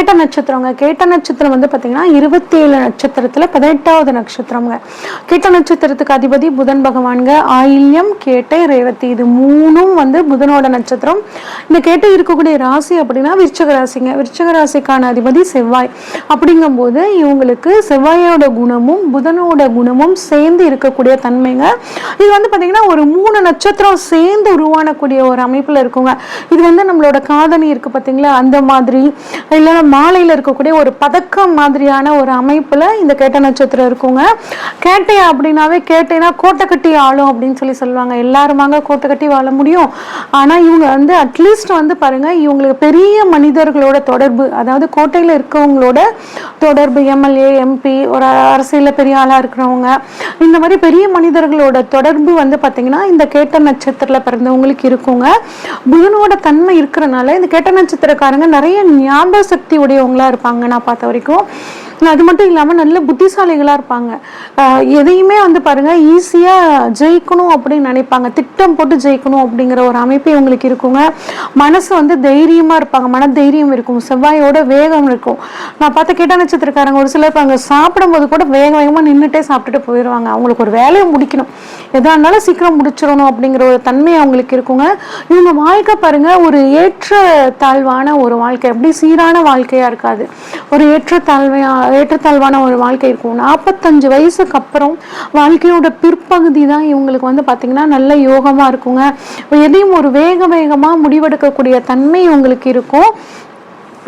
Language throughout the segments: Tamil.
கேட்ட நட்சத்திரங்க. கேட்ட நட்சத்திரம் வந்து பார்த்தீங்கன்னா இருபத்தி ஏழு நட்சத்திரத்தில் பதினெட்டாவது நட்சத்திரங்க கேட்ட நட்சத்திரத்துக்கு அதிபதி புதன் பகவான்க ஆயில்யம் கேட்டை ரேவதி. இது மூணும் வந்து புதனோட நட்சத்திரம். இந்த கேட்டை இருக்கக்கூடிய ராசி அப்படின்னா விருச்சக ராசிங்க. விருச்சக ராசிக்கான அதிபதி செவ்வாய். அப்படிங்கும்போது இவங்களுக்கு செவ்வாயோட குணமும் புதனோட குணமும் சேர்ந்து இருக்கக்கூடிய தன்மைங்க. இது வந்து பார்த்தீங்கன்னா ஒரு மூணு நட்சத்திரம் சேர்ந்து உருவானக்கூடிய ஒரு அமைப்பில் இருக்குங்க. இது வந்து நம்மளோட காதணி இருக்கு பார்த்தீங்களா அந்த மாதிரி. இல்லைன்னா மாலையில் இருக்கக்கூடிய ஒரு பதக்கம் மாதிரியான ஒரு அமைப்பில் இந்த கேட்ட நட்சத்திரம் இருக்குங்க. கேட்டை அப்படின்னாவே கேட்டைனா கோட்டை கட்டி ஆளும் அப்படின்னு சொல்லி சொல்லுவாங்க. எல்லாருமாங்க கோட்டை கட்டி வாழ முடியும். ஆனால் இவங்க வந்து அட்லீஸ்ட் வந்து பாருங்கள் இவங்களுக்கு பெரிய மனிதர்களோட தொடர்பு அதாவது கோட்டையில் இருக்கவங்களோட தொடர்பு எம்எல்ஏ எம்பி ஒரு அரசியலில் பெரிய ஆளாக இருக்கிறவங்க இந்த மாதிரி பெரிய மனிதர்களோட தொடர்பு வந்து பார்த்தீங்கன்னா இந்த கேட்ட நட்சத்திரத்தில் பிறந்தவங்களுக்கு இருக்குங்க. புதனோட தன்மை இருக்கிறனால இந்த கேட்ட நட்சத்திரக்காரங்க நிறைய ஞாபக சக்தி உடையவங்களா இருப்பாங்க நான் பார்த்த வரைக்கும். அது மட்டும் இல்லாமல் நல்ல புத்திசாலிகளாக இருப்பாங்க. எதையுமே வந்து பாருங்க ஈஸியாக ஜெயிக்கணும் அப்படின்னு நினைப்பாங்க. திட்டம் போட்டு ஜெயிக்கணும் அப்படிங்கிற ஒரு அமைப்பு இவங்களுக்கு இருக்குங்க. மனசு வந்து தைரியமாக இருப்பாங்க. மன தைரியம் இருக்கும். செவ்வாயோட வேகம் இருக்கும். நான் பார்த்த கேட்ட நட்சத்திரக்காரங்க ஒரு சிலர் அங்கே சாப்பிடும்போது கூட வேக வேகமாக நின்றுட்டே சாப்பிட்டுட்டு போயிடுவாங்க அவங்களுக்கு ஒரு வேலையை முடிக்கணும். எதா இருந்தாலும் சீக்கிரம் முடிச்சிடணும் அப்படிங்கிற ஒரு தன்மை அவங்களுக்கு இருக்குங்க. இவங்க வாழ்க்கை பாருங்க ஒரு ஏற்ற தாழ்வான ஒரு வாழ்க்கை. எப்படி சீரான வாழ்க்கையாக இருக்காது. ஒரு ஏற்ற தாழ்வையாக ஏற்றத்தாழ்வான ஒரு வாழ்க்கை இருக்கும். நாற்பத்தஞ்சு வயசுக்கு அப்புறம் வாழ்க்கையோட பிற்பகுதி தான் இவங்களுக்கு வந்து பார்த்தீங்கன்னா நல்ல யோகமா இருக்குங்க. எதையும் ஒரு வேக வேகமா முடிவெடுக்கக்கூடிய தன்மை இவங்களுக்கு இருக்கும்.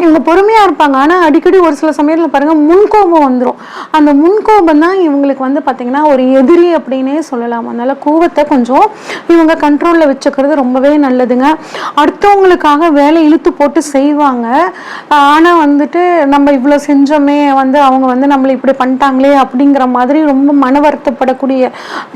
இவங்க பொறுமையாக இருப்பாங்க. ஆனால் அடிக்கடி ஒரு சில சமயத்தில் பாருங்கள் முன்கோபம் வந்துடும் அந்த முன்கோபம் தான் இவங்களுக்கு வந்து பார்த்திங்கன்னா ஒரு எதிரி அப்படின்னே சொல்லலாம். அதனால் கோபத்தை கொஞ்சம் இவங்க கண்ட்ரோலில் வச்சுக்கிறது ரொம்பவே நல்லதுங்க. அடுத்தவங்களுக்காக வேலை இழுத்து போட்டு செய்வாங்க. ஆனால் வந்துட்டு நம்ம இவ்வளோ செஞ்சோமே வந்து அவங்க வந்து நம்மளை இப்படி பண்ணிட்டாங்களே அப்படிங்கிற மாதிரி ரொம்ப மன வருத்தப்படக்கூடிய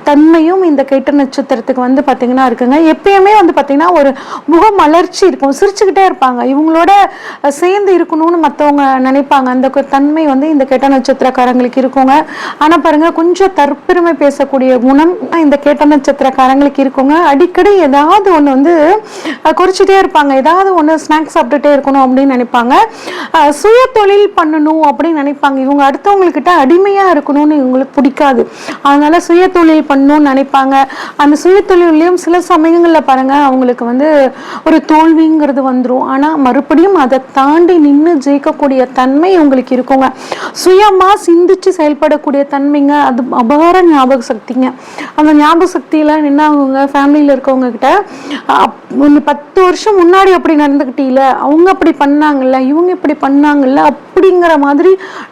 தன்மையும் இந்த கெட்ட நட்சத்திரத்துக்கு வந்து பார்த்திங்கன்னா இருக்குங்க. எப்பயுமே வந்து பார்த்திங்கன்னா ஒரு முக மலர்ச்சி இருக்கும். சிரிச்சுக்கிட்டே இருப்பாங்க. இவங்களோட அஹ், சேர்ந்து இருக்கணும்னு மற்றவங்க நினைப்பாங்க. அந்த தன்மை வந்து இந்த கேட்ட நட்சத்திரக்காரங்களுக்கு இருக்குங்க. ஆனா பாருங்க கொஞ்சம் தற்பெருமை பேசக்கூடிய குணம் இந்த கேட்ட நட்சத்திரக்காரங்களுக்கு இருக்குங்க. அடிக்கடி ஏதாவது ஒன்று வந்து அஹ், குறிச்சிட்டே இருப்பாங்க. ஏதாவது ஒன்று ஸ்நாக்ஸ் சாப்பிட்டுட்டே இருக்கணும் அப்படின்னு நினைப்பாங்க. சுய தொழில் பண்ணணும் அப்படின்னு நினைப்பாங்க. இவங்க அடுத்தவங்கக்கிட்ட அடிமையா இருக்கணும்னு இவங்களுக்கு பிடிக்காது. அதனால சுய தொழில் பண்ணணும்னு நினைப்பாங்க. அந்த சுய தொழிலையும் சில சமயங்களில் பாருங்க அவங்களுக்கு வந்து ஒரு தோல்விங்கிறது வந்துரும். ஆனா மறுபடியும் அதை தாண்டி நின்று ஜெயிக்கக்கூடிய தன்மை உங்களுக்கு இருக்குங்க. சுயமா சிந்திச்சு செயல்படக்கூடிய தன்மைங்க. அது அபார ஞாபக சக்திங்க. அந்த ஞாபக சக்தியில என்ன ஆகுங்க ஃபேமிலியில் இருக்கவங்க கிட்ட ஒரு பத்து வருஷம் முன்னாடி அப்படி நடந்துக்கிட்டீல அவங்க அப்படி பண்ணாங்கல்ல? இவங்க இப்படி பண்ணாங்கல்ல? அப்படிங்கிற மாதிரி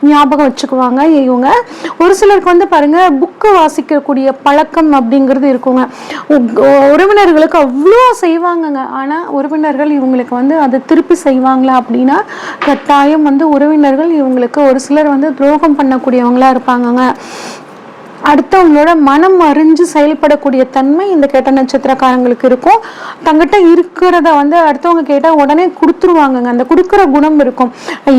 ஞாபகம் வச்சுக்குவாங்க. இவங்க ஒரு சிலருக்கு வந்து பாருங்க புக்கு வாசிக்கக்கூடிய பழக்கம் அப்படிங்கிறது இருக்குங்க. உறவினர்களுக்கு அவ்வளோ செய்வாங்கங்க. ஆனால் உறவினர்கள் இவங்களுக்கு வந்து அதை திருப்பி செய்வாங்களா அப்படின்னா கட்டாயம் வந்து உறவினர்கள் இவங்களுக்கு ஒரு சிலர் வந்து துரோகம் பண்ணக்கூடியவங்களா இருப்பாங்கங்க. அடுத்தவங்களோட மனம் அறிஞ்சு செயல்படக்கூடிய தன்மை இந்த கேட்ட நட்சத்திரக்காரங்களுக்கு இருக்கும். தங்கிட்ட இருக்கிறத வந்து அடுத்தவங்க கேட்டால் உடனே கொடுத்துருவாங்கங்க. அந்த கொடுக்குற குணம் இருக்கும்.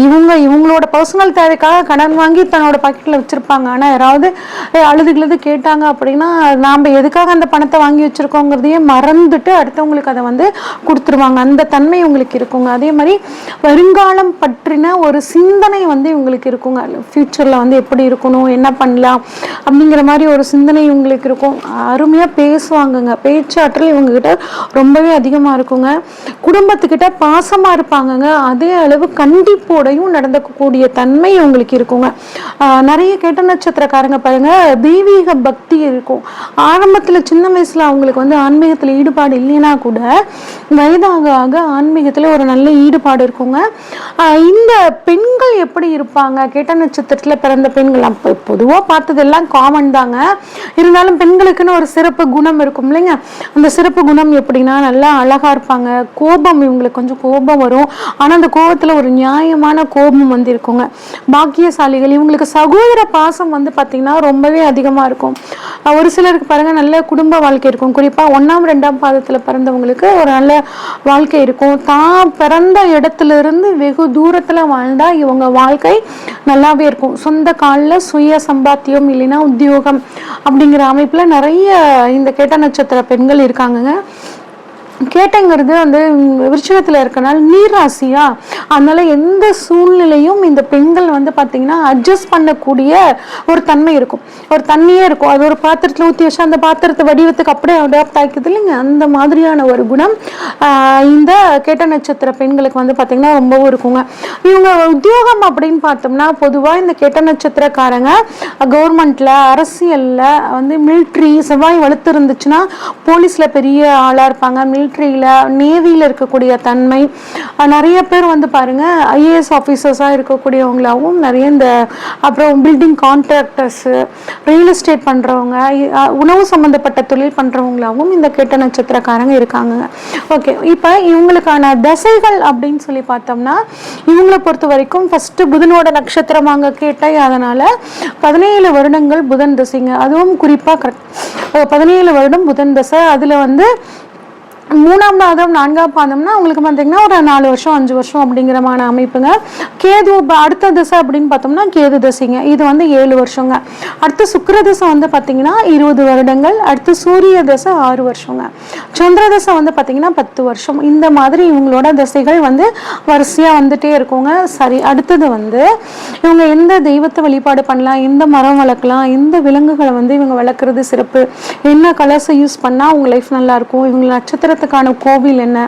இவங்க இவங்களோட பர்சனல் தேவைக்காக கடன் வாங்கி தன்னோட பாக்கெட்டில் வச்சுருப்பாங்க. ஆனால் யாராவது "ஏய், அழுது கிழுது கேட்டாங்க அப்படின்னா நாம் எதுக்காக அந்த பணத்தை வாங்கி வச்சுருக்கோங்கிறதையே மறந்துட்டு அடுத்தவங்களுக்கு அதை வந்து கொடுத்துருவாங்க. அந்த தன்மை இவங்களுக்கு இருக்குங்க. அதே மாதிரி வருங்காலம் பற்றின ஒரு சிந்தனை வந்து இவங்களுக்கு இருக்குங்க. ஃப்யூச்சரில் வந்து எப்படி இருக்கணும் என்ன பண்ணலாம் அப்படிங்கிற அப்படிங்கிற மாதிரி ஒரு சிந்தனை இவங்களுக்கு இருக்கும். அருமையாக பேசுவாங்கங்க. பேச்சாற்றல் இவங்கக்கிட்ட ரொம்பவே அதிகமாக இருக்குங்க. குடும்பத்துக்கிட்ட பாசமாக இருப்பாங்கங்க. அதே அளவு கண்டிப்போடையும் நடந்துக்கக்கூடிய தன்மை இவங்களுக்கு இருக்குங்க. நிறைய கேட்ட நட்சத்திரக்காரங்க பாருங்க தெய்வீக பக்தி இருக்கும். ஆரம்பத்தில் சின்ன வயசில் அவங்களுக்கு வந்து ஆன்மீகத்தில் ஈடுபாடு இல்லைன்னா கூட வயதாக ஆக ஆன்மீகத்தில் ஒரு நல்ல ஈடுபாடு இருக்குங்க. இந்த பெண்கள் எப்படி இருப்பாங்க? கேட்ட நட்சத்திரத்தில் பிறந்த பெண்கள் பொதுவாக பார்த்ததெல்லாம் காமன் தாங்க இருந்தாலும் பெண்களுக்குன்னு ஒரு சிறப்பு குணம் இருக்கும் இல்லைங்க. அந்த சிறப்பு குணம் எப்படின்னா நல்லா அழகா இருப்பாங்க. கோபம் இவங்களுக்கு கொஞ்சம் கோபம் வரும். ஆனால் அந்த கோபத்தில் ஒரு நியாயமான கோபம் வந்து இருக்குங்க பாக்கியசாலிகள் இவங்களுக்கு சகோதர பாசம் வந்து பார்த்திங்கன்னா ரொம்பவே அதிகமாக இருக்கும். ஒரு சிலருக்கு பாருங்க நல்ல குடும்ப வாழ்க்கை இருக்கும். குறிப்பாக ஒன்றாம் ரெண்டாம் பாதத்தில் பிறந்தவங்களுக்கு ஒரு நல்ல வாழ்க்கை இருக்கும். தான் பிறந்த இடத்துல இருந்து வெகு தூரத்தில் வாழ்ந்தா இவங்க வாழ்க்கை நல்லாவே இருக்கும். சொந்த காலில் சுய சம்பாத்தியம் இல்லைன்னா உத்தியோகம் அப்படிங்கிற அமைப்பில் நிறைய இந்த கேட்ட நட்சத்திர பெண்கள் இருக்காங்கங்க. கேட்டங்கிறது வந்து விருச்சகத்தில் இருக்கனால நீராசியா அதனால எந்த சூழ்நிலையும் இந்த பெண்கள் வந்து பார்த்தீங்கன்னா அட்ஜஸ்ட் பண்ணக்கூடிய ஒரு தன்மை இருக்கும். ஒரு தண்ணியே இருக்கும். அது ஒரு பாத்திரத்தில் ஊற்றி வச்சு அந்த பாத்திரத்தை வடிவத்துக்கு அப்படியே அடாப்ட் ஆகிக்குது இல்லைங்க. அந்த மாதிரியான ஒரு குணம் இந்த கேட்ட நட்சத்திர பெண்களுக்கு வந்து பார்த்தீங்கன்னா ரொம்பவும் இருக்குங்க. இவங்க உத்தியோகம் அப்படின்னு பார்த்தோம்னா பொதுவாக இந்த கேட்ட நட்சத்திரக்காரங்க கவர்மெண்ட்ல அரசியலில் வந்து மிலிட்ரி செவ்வாய் வலுத்து இருந்துச்சுன்னா போலீஸில் பெரிய ஆளாக இருப்பாங்க. மிலிட்ரியில நேவியில் இருக்கக்கூடிய தன்மை. நிறைய பேர் வந்து பாருங்கள் ஐஏஎஸ் ஆஃபீஸர்ஸாக இருக்கக்கூடியவங்களாகவும் நிறைய இந்த அப்புறம் பில்டிங் கான்ட்ராக்டர்ஸு ரியல் எஸ்டேட் பண்ணுறவங்க உணவு சம்மந்தப்பட்ட தொழில் பண்ணுறவங்களாகவும் இந்த கெட்ட நட்சத்திரக்காரங்க இருக்காங்க. ஓகே இப்போ இவங்களுக்கான தசைகள் அப்படின்னு சொல்லி பார்த்தோம்னா இவங்களை பொறுத்த வரைக்கும் ஃபஸ்ட்டு புதனோட நட்சத்திரம் அங்கே கேட்டாய் பதினேழு வருடங்கள் புதன் தசைங்க. அதுவும் குறிப்பாக கரெக்ட் பதினேழு வருடம் புதன் தசை. அதில் வந்து மூணாம் பாதம் நான்காம் பாதம்னா உங்களுக்கு பார்த்தீங்கன்னா ஒரு நாலு வருஷம் அஞ்சு வருஷம் அப்படிங்கிறமான அமைப்புங்க. கேது அடுத்த திசை அப்படின்னு பார்த்தோம்னா கேது தசைங்க. இது வந்து ஏழு வருஷங்க. அடுத்து சுக்கர திசை வந்து பார்த்தீங்கன்னா இருபது வருடங்கள். அடுத்து சூரிய தசை ஆறு வருஷங்க. சந்திர திசை வந்து பார்த்தீங்கன்னா பத்து வருஷம். இந்த மாதிரி இவங்களோட திசைகள் வந்து வரிசையாக வந்துட்டே இருக்குங்க. சரி அடுத்தது வந்து இவங்க எந்த தெய்வத்தை வழிபாடு பண்ணலாம்? எந்த மரம் வளர்க்கலாம்? எந்த விலங்குகளை வந்து இவங்க வளர்க்குறது சிறப்பு? என்ன கலர்ஸை யூஸ் பண்ணால் அவங்க லைஃப் நல்லாயிருக்கும் இவங்க நட்சத்திர நட்சத்திரத்துக்கான கோவில் என்ன?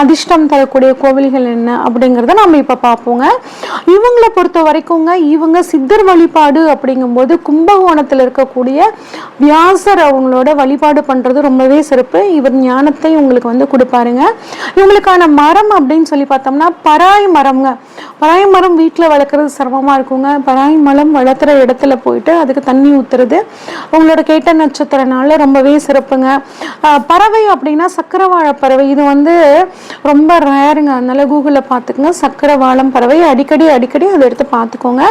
அதிர்ஷ்டம் தரக்கூடிய கோவில்கள் என்ன? அப்படிங்கிறத நம்ம இப்போ பார்ப்போங்க. இவங்களை பொறுத்த வரைக்குங்க இவங்க சித்தர் வழிபாடு அப்படிங்கும்போது கும்பகோணத்தில் இருக்கக்கூடிய வியாசர் அவங்களோட வழிபாடு பண்ணுறது ரொம்பவே சிறப்பு. இவர் ஞானத்தை உங்களுக்கு வந்து கொடுப்பாருங்க. இவங்களுக்கான மரம் அப்படின்னு சொல்லி பார்த்தோம்னா பராய் மரம்ங்க. பராய் மரம் வீட்டில் வளர்க்குறது சிரமமாக இருக்குங்க. பராய் மரம் வளர்த்துற இடத்துல போயிட்டு அதுக்கு தண்ணி ஊற்றுறது அவங்களோட கேட்ட நட்சத்திரனால ரொம்பவே சிறப்புங்க. பறவை அப்படின்னா சக்கர வாழைப்பறவை இது வந்து ரொம்ப ரேருங்க அதனால கூகுளில் பார்த்துக்குங்க. சக்கரவாளம் பறவை அடிக்கடி அடிக்கடி அதை எடுத்து பார்த்துக்கோங்க.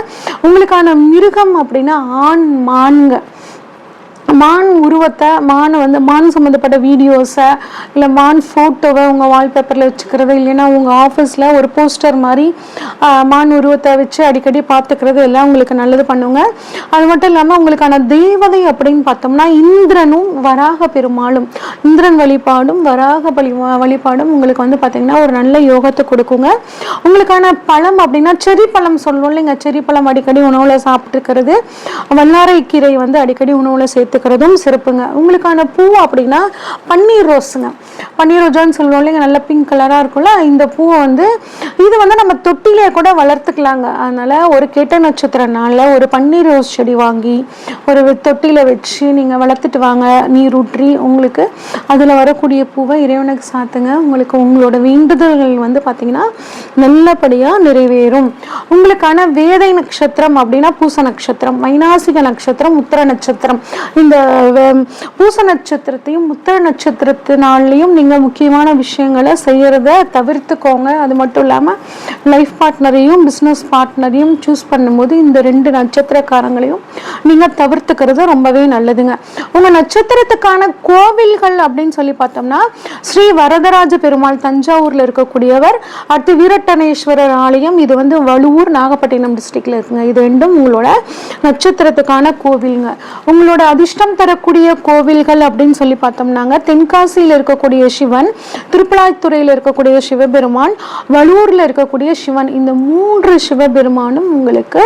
உங்களுக்கான மிருகம் அப்படின்னா ஆண் மான்கள் மான் உருவத்தை மானை வந்து மான் சம்மந்தப்பட்ட வீடியோஸை இல்லை மான் ஃபோட்டோவை உங்கள் வால்பேப்பரில் வச்சுக்கிறது இல்லைன்னா உங்கள் ஆஃபீஸில் ஒரு போஸ்டர் மாதிரி மான் உருவத்தை வச்சு அடிக்கடி பார்த்துக்கிறது எல்லாம் உங்களுக்கு நல்லது பண்ணுங்க. அது மட்டும் இல்லாமல் உங்களுக்கான தெய்வதை அப்படின்னு பார்த்தோம்னா இந்திரனும் வராக பெருமாளும். இந்திரன் வழிபாடும் வராக வழி வழிபாடும் உங்களுக்கு வந்து பார்த்தீங்கன்னா ஒரு நல்ல யோகத்தை கொடுக்குங்க. உங்களுக்கான பழம் அப்படின்னா செரி பழம் சொல்லுவோம் இல்லைங்க. செரி பழம் அடிக்கடி உணவில் சாப்பிட்டுக்கிறது வல்லாரை கீரை வந்து அடிக்கடி உணவில் சேர்த்துக்கிறதும் சிறப்புங்க. உங்களுக்கான பூ அப்படின்னா பன்னீர் ரோஸுங்க. பன்னீர் ரோஜான்னு சொல்லுவோம் இல்லைங்க நல்ல பிங்க் கலராக இருக்கும்ல இந்த பூவை வந்து இது வந்து நம்ம தொட்டிலே கூட வளர்த்துக்கலாங்க. அதனால் ஒரு கெட்ட நட்சத்திர நாளில் ஒரு பன்னீர் ரோஸ் செடி வாங்கி ஒரு தொட்டியில் வச்சு நீங்கள் வளர்த்துட்டு வாங்க நீர் ஊற்றி உங்களுக்கு அதில் வரக்கூடிய பூவை இறைவனுக்கு சாத்துங்க. உங்களுக்கு உங்களோட வேண்டுதல்கள் வந்து பார்த்தீங்கன்னா நல்லபடியாக நிறைவேறும். உங்களுக்கான வேதை நட்சத்திரம் அப்படின்னா பூச நட்சத்திரம் மைனாசிக நட்சத்திரம் உத்தர நட்சத்திரம். இந்த பூச நட்சத்திரத்தையும் உத்தர நட்சத்திரத்தினாலையும் நீங்கள் முக்கியமான விஷயங்களை செய்கிறத தவிர்த்துக்கோங்க. அது மட்டும் இல்லாமல் லைஃப் பார்ட்னரையும் பிஸ்னஸ் பார்ட்னரையும் சூஸ் பண்ணும்போது இந்த ரெண்டு நட்சத்திரக்காரங்களையும் நீங்கள் தவிர்த்துக்கிறது ரொம்பவே நல்லதுங்க. உங்கள் நட்சத்திரத்துக்கான கோவில்கள் அப்படின்னு சொல்லி பார்த்தோம்னா ஸ்ரீ வரதராஜ பெருமாள் தஞ்சாவூரில் இருக்கக்கூடியவர் அடுத்து வீர வீரட்டனேஸ்வரர் ஆலயம் இது வந்து வலுவூர் நாகப்பட்டினம் டிஸ்ட்ரிக்ட்ல இருக்குங்க. இது ரெண்டும் உங்களோட நட்சத்திரத்துக்கான கோவிலுங்க. உங்களோட அதிர்ஷ்டம் தரக்கூடிய கோவில்கள் அப்படின்னு சொல்லி பார்த்தோம்னாங்க. தென்காசியில் இருக்கக்கூடிய சிவன் திருப்பலாய்த்துறையில் இருக்கக்கூடிய சிவபெருமான் வழுவூர்ல இருக்கக்கூடிய சிவன். இந்த மூன்று சிவபெருமானும் உங்களுக்கு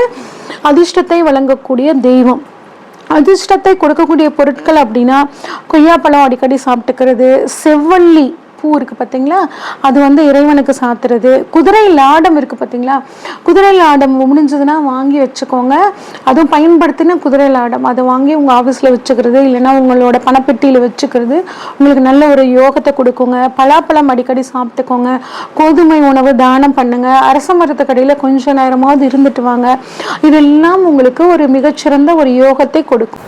அதிர்ஷ்டத்தை வழங்கக்கூடிய தெய்வம். அதிர்ஷ்டத்தை கொடுக்கக்கூடிய பொருட்கள் அப்படின்னா கொய்யாப்பழம் அடிக்கடி சாப்பிட்டுக்கிறது செவ்வள்ளி பூ இருக்குது பார்த்தீங்களா அது வந்து இறைவனுக்கு சாத்துறது. குதிரை லாடம் இருக்குது பார்த்தீங்களா குதிரை லாடம் முடிஞ்சதுன்னா வாங்கி வச்சுக்கோங்க. அதுவும் பயன்படுத்தின குதிரை லாடம் அதை வாங்கி உங்கள் ஆஃபீஸில் வச்சுக்கிறது இல்லைன்னா உங்களோட பணப்பெட்டியில் வச்சுக்கிறது உங்களுக்கு நல்ல ஒரு யோகத்தை கொடுக்குங்க. பலாப்பழம் அடிக்கடி சாப்பிட்டுக்கோங்க. கோதுமை உணவு தானம் பண்ணுங்க. அரச மரத்துக்கடியில் கொஞ்ச நேரமாவது இருந்துட்டு வாங்க. இதெல்லாம் உங்களுக்கு ஒரு மிகச்சிறந்த ஒரு யோகத்தை கொடுக்கும்.